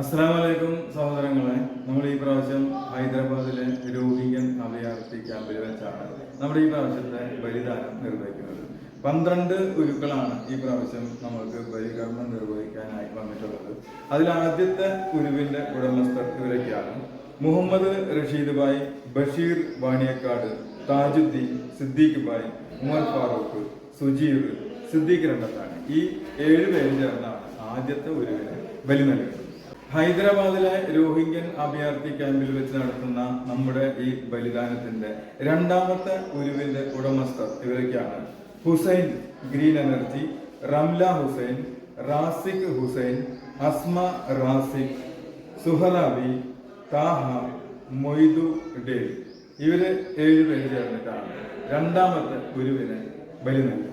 അസ്സാം വലൈക്കും സഹോദരങ്ങളെ. നമ്മൾ ഈ പ്രാവശ്യം ഹൈദരാബാദിലെ രോഹിംഗ്യൻ അഭയാർത്ഥി ക്യാമ്പിൽ വെച്ചാണ് നമ്മുടെ ഈ പ്രാവശ്യത്തെ ബലിദാനം നിർവഹിക്കുന്നത്. പന്ത്രണ്ട് ഉരുക്കളാണ് ഈ പ്രാവശ്യം നമ്മൾക്ക് ബലികർമ്മം നിർവഹിക്കാനായി വന്നിട്ടുള്ളത്. അതിൽ ആദ്യത്തെ ഉരുവിന്റെ ഉടമസ്ഥർ ഇവരൊക്കെയാണ്. മുഹമ്മദ് റഷീദ് ഭായ് ബഷീർ വാണിയക്കാട് താജുദ്ദീൻ സിദ്ദീഖ് ഭായ് ഉമർ ഫാറൂഖ് സുജീർ സിദ്ദീഖ് രണ്ടത്താണ് ഈ ഏഴ് പേരും ചേർന്നാണ് ആദ്യത്തെ ഉരുവിന് ബലി നൽകുന്നത്. ഹൈദരാബാദിലെ രോഹിംഗ്യൻ അഭയാർത്ഥി ക്യാമ്പിൽ വെച്ച് നടത്തുന്ന നമ്മുടെ ഈ ബലിദാനത്തിന്റെ രണ്ടാമത്തെ ഉരുവിന്റെ ഉടമസ്ഥർ ഇവരൊക്കെയാണ്. ഹുസൈൻ ഗ്രീൻ എനർജി റംല ഹുസൈൻ റാസിഖ് ഹുസൈൻ അസ്മ റാസിഖ് സുഹറാബി താഹ മൊയ്തു ഡേ ഇവർ ഏഴുപേര് ചേർന്നിട്ടാണ് രണ്ടാമത്തെ ഗുരുവിനെ ബലി നൽകി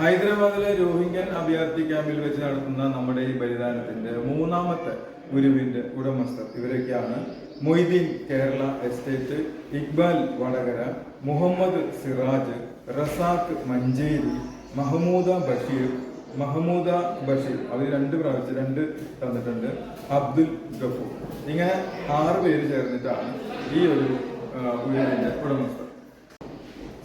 ഹൈദരാബാദിലെ രോഹിംഗ്യൻ അഭയാർത്ഥി ക്യാമ്പിൽ വെച്ച് നടത്തുന്ന നമ്മുടെ ഈ ബലിദാനത്തിന്റെ മൂന്നാമത്തെ ഗുരുവിന്റെ ഉടമസ്ഥർ. ഇവരൊക്കെയാണ് മൊയ്തീൻ കേരള എസ്റ്റേറ്റ് ഇക്ബാൽ വടകര മുഹമ്മദ് സിറാജ് റസാഖ് മഞ്ചേരി മഹമൂദ ബഷീർ മഹമൂദ ബഷീർ. അവർ രണ്ട് പ്രാവശ്യം രണ്ട് തന്നിട്ടുണ്ട്. അബ്ദുൽ ഗഫൂർ. ഇങ്ങനെ ആറ് പേര് ചേർന്നിട്ടാണ് ഈ ഒരു ആ, ഉടമസ്ഥ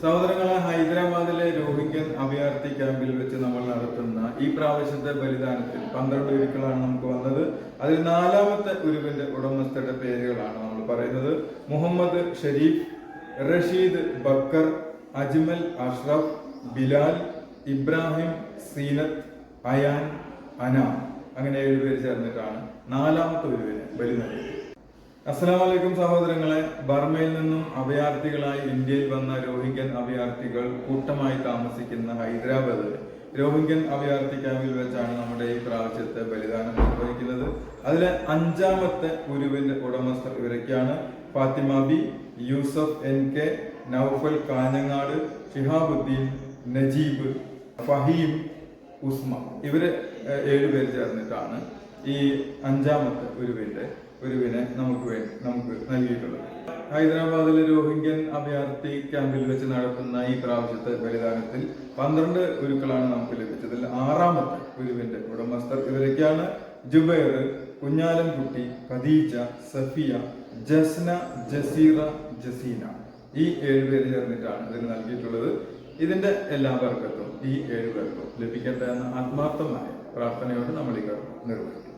സഹോദരങ്ങളെ ഹൈദരാബാദിലെ രോഹിംഗ്യൻ അഭയാർത്ഥി ക്യാമ്പിൽ വെച്ച് നമ്മൾ നടത്തുന്ന ഈ പ്രാവശ്യത്തെ ബലിദാനത്തിൽ പന്ത്രണ്ട് ഉരുക്കളാണ് നമുക്ക് വന്നത്. അതിൽ നാലാമത്തെ ഉരുവിന്റെ ഉടമസ്ഥരുടെ പേരുകളാണ് നമ്മൾ പറയുന്നത്. മുഹമ്മദ് ഷരീഫ് റഷീദ് ബക്കർ അജ്മൽ അഷ്റഫ് ബിലാൽ ഇബ്രാഹിം സീനത്ത് അയാൻ അന. അങ്ങനെ ഏഴുപേര് ചേർന്നിട്ടാണ് നാലാമത്തെ ഉരുവിന് ബലി നൽകിയത് അസ്സലാം വലൈക്കും സഹോദരങ്ങളെ ബർമയിൽ നിന്നും അഭയാർത്ഥികളായി ഇന്ത്യയിൽ വന്ന രോഹിംഗ്യൻ അഭയാർത്ഥികൾ കൂട്ടമായി താമസിക്കുന്ന ഹൈദരാബാദ് രോഹിംഗ്യൻ അഭയാർത്ഥി ക്യാമ്പിൽ വെച്ചാണ് നമ്മുടെ ഈ പ്രാവശ്യത്തെ ബലിദാനം നിർവഹിക്കുന്നത്. അതിലെ അഞ്ചാമത്തെ ഗുരുവിന്റെ ഉടമസ്ഥർ ഇവരൊക്കെയാണ്. Fathima Bi Yusuf N K Noufal Kanhangad Shihabuddeen Najeeb Faheem Usma. ഇവർ ഏഴുപേർ ചേർന്നിട്ടാണ് ഈ അഞ്ചാമത്തെ ഗുരുവിന്റെ ഗുരുവിനെ നമുക്ക് വേണ്ടി നമുക്ക് നൽകിയിട്ടുള്ളത്. ഹൈദരാബാദിലെ രോഹിംഗ്യൻ അഭയാർത്ഥി ക്യാമ്പിൽ വെച്ച് നടത്തുന്ന ഈ പ്രാവശ്യത്തെ ബലിദാനത്തിൽ പന്ത്രണ്ട് ഉരുക്കളാണ് നമുക്ക് ലഭിച്ചത്. ആറാമത്തെ ഉരുവിന്റെ ഉടമസ്ഥർ ഇവരൊക്കെയാണ്. ജുബൈർ കുഞ്ഞാലൻകുട്ടി ഖദീജ സഫിയ ജസ്ന ജസീറ ജസീന. ഈ ഏഴുപേര് ചേർന്നിട്ടാണ് ഇതിന് നൽകിയിട്ടുള്ളത്. ഇതിന്റെ എല്ലാ പേർക്കും ഈ ഏഴുപേർക്കും ലഭിക്കട്ടെ എന്ന ആത്മാർത്ഥമായ പ്രാർത്ഥനയോട് നമ്മൾ ഈ കർമ്മം നിർവഹിക്കും.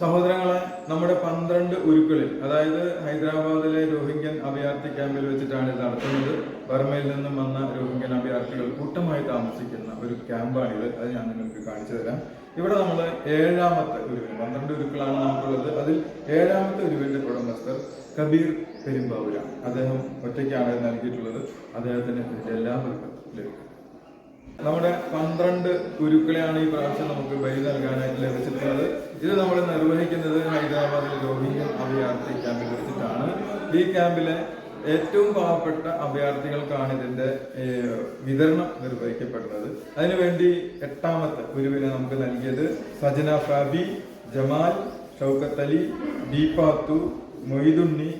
സഹോദരങ്ങളെ നമ്മുടെ പന്ത്രണ്ട് ഉരുക്കളിൽ അതായത് ഹൈദരാബാദിലെ രോഹിംഗ്യൻ അഭയാർത്ഥി ക്യാമ്പിൽ വെച്ചിട്ടാണ് ഇത് നടത്തുന്നത്. ബർമയിൽ നിന്നും വന്ന രോഹിംഗ്യൻ അഭയാർത്ഥികൾ കൂട്ടമായി താമസിക്കുന്ന ഒരു ക്യാമ്പാണിത്. അത് ഞാൻ നിങ്ങൾക്ക് കാണിച്ചു തരാം. ഇവിടെ നമ്മൾ ഏഴാമത്തെ ഉരുവിന് പന്ത്രണ്ട് ഉരുക്കളാണ് നമുക്കുള്ളത്. അതിൽ ഏഴാമത്തെ ഉരുവിന്റെ ഉടമസ്ഥർ കബീർ പെരുമ്പാവൂരാണ്. അദ്ദേഹം ഒറ്റയ്ക്കാണ് നൽകിയിട്ടുള്ളത്. അദ്ദേഹത്തിന് എല്ലാ എല്ലാവർക്കും നമ്മുടെ പന്ത്രണ്ട് ഗുരുക്കളെയാണ് ഈ പ്രാവശ്യം നമുക്ക് ബലി നൽകാനായിട്ട് ലഭിച്ചിട്ടുള്ളത്. ഇത് നമ്മൾ രോഹിംഗ്യൻ അഭയാർത്ഥി ക്യാമ്പിൽ വെച്ചിട്ടാണ് ഈ ക്യാമ്പിലെ ഏറ്റവും പാവപ്പെട്ട അഭയാർത്ഥികൾക്കാണ് ഇതിന്റെ വിതരണം നിർവഹിക്കപ്പെടുന്നത്. അതിനുവേണ്ടി എട്ടാമത്തെ ഗുരുവിനെ നമുക്ക് നൽകിയത് സജന ഫാബി ജമാൽ ഷൗക്കത്ത് അലി ദീപാത്തു മൊയ്തുണ്ണി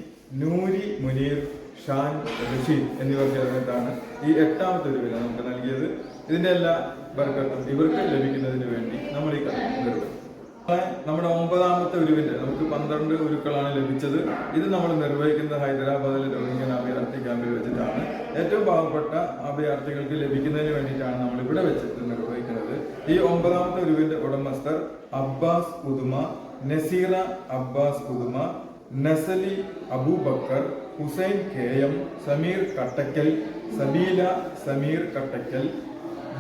നൂരി മുനീർ ഷാൻ റഷീദ് എന്നിവർ ചേർന്നിട്ടാണ് ഈ എട്ടാമത്തെ ഒരു വില നമുക്ക് നൽകിയത്. ഇതിന്റെ എല്ലാ ബർക്കത്തും ഇവർക്ക് ലഭിക്കുന്നതിന് വേണ്ടി നമ്മൾ ഈ കഥ നിർവഹിക്കും. നമ്മുടെ ഒമ്പതാമത്തെ ഉരുവിന്റെ നമുക്ക് പന്ത്രണ്ട് ഉരുക്കളാണ് ലഭിച്ചത്. ഇത് നമ്മൾ നിർവഹിക്കുന്നത് ഹൈദരാബാദിലെ രോഹിംഗ്യൻ അഭയാർത്ഥി ക്യാമ്പിൽ വെച്ചിട്ടാണ്. ഏറ്റവും പാവപ്പെട്ട അഭയാർത്ഥികൾക്ക് ലഭിക്കുന്നതിന് വേണ്ടിയിട്ടാണ് നമ്മൾ ഇവിടെ വെച്ചിട്ട് നിർവഹിക്കുന്നത്. ഈ ഒമ്പതാമത്തെ ഉരുവിന്റെ ഉടമസ്ഥർ അബ്ബാസ് ഉദുമ നസീറ അബ്ബാസ് ഉദുമ നസലി അബൂബക്കർ ഹുസൈൻ കെ എം സമീർ കട്ടക്കൽ സബീല സമീർ കട്ടക്കൽ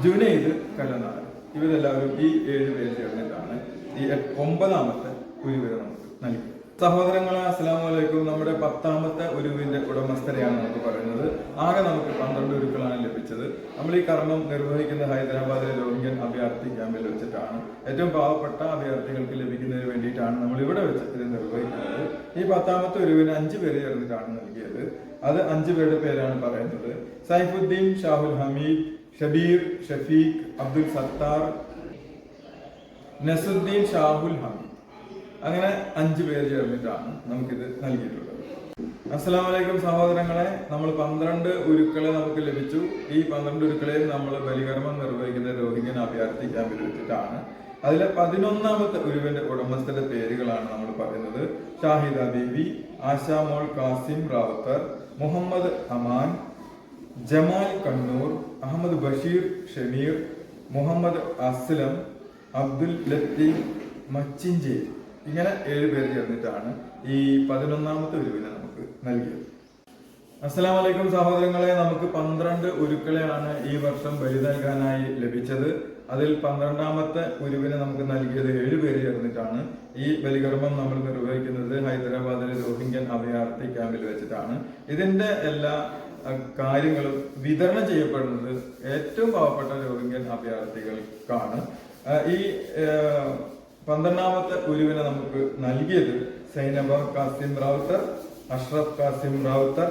ജുനൈദ് കലനാട് ഇവരെല്ലാവരും ഈ ഏഴ് പേര് ചേർന്നിട്ടാണ് ഈ ഒമ്പതാമത്തെ ഉരുവിനെ നമുക്ക് നൽകി. സഹോദരങ്ങളെ അസ്സലാമു വലൈക്കും നമ്മുടെ പത്താമത്തെ ഉരുവിന്റെ ഉടമസ്ഥരെയാണ് നമുക്ക് പറയുന്നത്. ആകെ നമുക്ക് പന്ത്രണ്ട് ഉരുക്കളാണ് ലഭിച്ചത്. നമ്മൾ ഈ കർമ്മം നിർവഹിക്കുന്ന ഹൈദരാബാദിലെ രോഹിംഗ്യൻ അഭയാർത്ഥി ക്യാമ്പിൽ വെച്ചിട്ടാണ്. ഏറ്റവും പാവപ്പെട്ട അഭയാർത്ഥികൾക്ക് ലഭിക്കുന്നതിന് വേണ്ടിയിട്ടാണ് നമ്മൾ ഇവിടെ വെച്ച് ഇത് നിർവഹിക്കുന്നത്. ഈ പത്താമത്തെ ഉരുവിന് അഞ്ച് പേര് ചേർന്നിട്ടാണ് നൽകിയത്. അത് അഞ്ചു പേരുടെ പേരാണ് പറയുന്നത്. സൈഫുദ്ദീൻ ഷാഹുൽ ഹമീദ് ഷബീർ ഷഫീഖ് അബ്ദുൽ സത്താർ നസുദ്ദീൻ ഷാഹുൽ ഹമീദ് അങ്ങനെ അഞ്ചു പേര് ചേർന്നിട്ടാണ് നമുക്കിത് നൽകിയിട്ടുള്ളത്. അസ്സാം വലൈക്കും സഹോദരങ്ങളെ നമ്മൾ പന്ത്രണ്ട് ഉരുക്കളെ നമുക്ക് ലഭിച്ചു. ഈ പന്ത്രണ്ട് ഉരുക്കളെയും നമ്മൾ ബലികർമ്മം നിർവഹിക്കുന്ന രോഹിംഗ്യൻ അഭയാർത്ഥി ക്യാമ്പിൽ വെച്ചിട്ടാണ്. അതിലെ പതിനൊന്നാമത്തെ ഉരുവിന്റെ ഉടമസ്ഥന്റെ പേരുകളാണ് നമ്മൾ പറയുന്നത്. ഷാഹിദ ബീബി ആശാമോൾ കാസിം റാവത്തർ മുഹമ്മദ് അമാൻ ജമാൽ കണ്ണൂർ അഹമ്മദ് ബഷീർ ഷമീർ മുഹമ്മദ് അസ്ലം അബ്ദുൽ ലത്തീഫ് മച്ചിഞ്ചേരി ഇങ്ങനെ ഏഴ് പേര് ചേർന്നിട്ടാണ് ഈ പതിനൊന്നാമത്തെ ഒരുവിനെ നമുക്ക് നൽകിയത്. അസ്സലാം വലൈക്കും സഹോദരങ്ങളെ നമുക്ക് പന്ത്രണ്ട് ഉരുക്കളെയാണ് ഈ വർഷം ബലി നൽകാനായി ലഭിച്ചത്. അതിൽ പന്ത്രണ്ടാമത്തെ ഉരുവിനെ നമുക്ക് നൽകിയത് ഏഴ് പേര് ചേർന്നിട്ടാണ്. ഈ ബലികർമ്മം നമ്മൾ നിർവഹിക്കുന്നത് ഹൈദരാബാദിലെ രോഹിംഗ്യൻ അഭയാർത്ഥി ക്യാമ്പിൽ വെച്ചിട്ടാണ്. ഇതിന്റെ എല്ലാ കാര്യങ്ങളും വിതരണം ചെയ്യപ്പെടുന്നത് ഏറ്റവും പാവപ്പെട്ട രോഹിംഗ്യൻ അഭയാർത്ഥികൾക്കാണ്. ഈ പന്ത്രണ്ടാമത്തെ ഗുരുവിനെ നമുക്ക് നൽകിയത് സൈനബ കാസിം റാവുത്തർ അഷ്റഫ് കാസിം റാവുത്തർ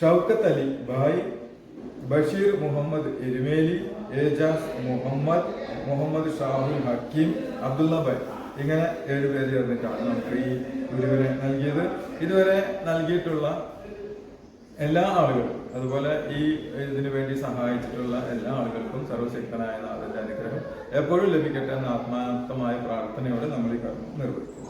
ഷൗക്കത്ത് അലി ഭായ് ബഷീർ മുഹമ്മദ് എരുമേലി ഏജാസ് മുഹമ്മദ് മുഹമ്മദ് ഷാഹുൽ ഹക്കീം അബ്ദുള്ള ഭായ് ഇങ്ങനെ ഏഴ് പേര് ചേർന്നിട്ടാണ് നമുക്ക് ഈ ഗുരുവിനെ നൽകിയത്. ഇതുവരെ നൽകിയിട്ടുള്ള എല്ലാ ആളുകളും അതുപോലെ ഈ ഇതിനു വേണ്ടി സഹായിച്ചിട്ടുള്ള എല്ലാ ആളുകൾക്കും സർവശക്തനായ നാട് എപ്പോഴും ലഭിക്കട്ടെ എന്ന ആത്മാർത്ഥമായ പ്രാർത്ഥനയോടെ നമ്മൾ ഈ കർമ്മം നിർവഹിക്കും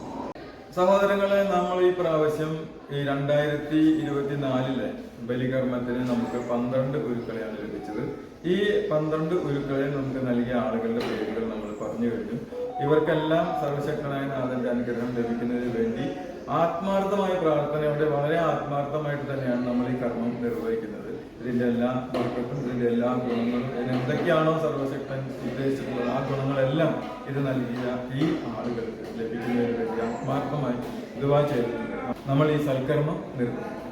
സഹോദരങ്ങളെ നമ്മൾ ഈ പ്രാവശ്യം ഈ രണ്ടായിരത്തി ഇരുപത്തിനാലിലെ ബലികർമ്മത്തിന് നമുക്ക് പന്ത്രണ്ട് ഉരുക്കളെയാണ് ലഭിച്ചത്. ഈ പന്ത്രണ്ട് ഉരുക്കളെ നമുക്ക് നൽകിയ ആളുകളുടെ പേരുകൾ നമ്മൾ പറഞ്ഞു കഴിഞ്ഞു. ഇവർക്കെല്ലാം സർവശക്തനായ നാഥന്റെ അനുഗ്രഹം ലഭിക്കുന്നതിന് വേണ്ടി ആത്മാർത്ഥമായ പ്രാർത്ഥനയോടെ വളരെ ആത്മാർത്ഥമായിട്ട് തന്നെയാണ് നമ്മൾ ഈ കർമ്മം നിർവഹിക്കുന്നത്. ഇതിന്റെ എല്ലാ ഇതിന്റെ എല്ലാ ഗുണങ്ങളും എന്തൊക്കെയാണോ സർവശക്തൻ ഉദ്ദേശിച്ചിട്ടുള്ളത് ആ ഗുണങ്ങളെല്ലാം ഇത് നൽകിയ ഈ ആളുകൾക്ക് ലഭിക്കുന്നതിന് വേണ്ടി ആത്മാർത്ഥമായി ഇതുവാ ചെയ്തിട്ടുണ്ട്. നമ്മൾ ഈ സൽക്കർമ്മം നിർവഹിക്കും